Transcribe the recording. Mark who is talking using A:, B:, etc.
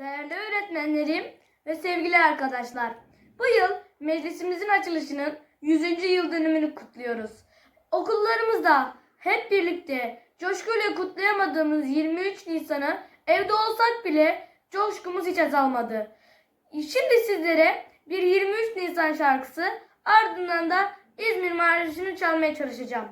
A: Değerli öğretmenlerim ve sevgili arkadaşlar. Bu yıl meclisimizin açılışının 100. yıl dönümünü kutluyoruz. Okullarımızda hep birlikte coşkuyla kutlayamadığımız 23 Nisan'ı evde olsak bile coşkumuz hiç azalmadı. Şimdi sizlere bir 23 Nisan şarkısı ardından da İzmir Marşı'nı çalmaya çalışacağım.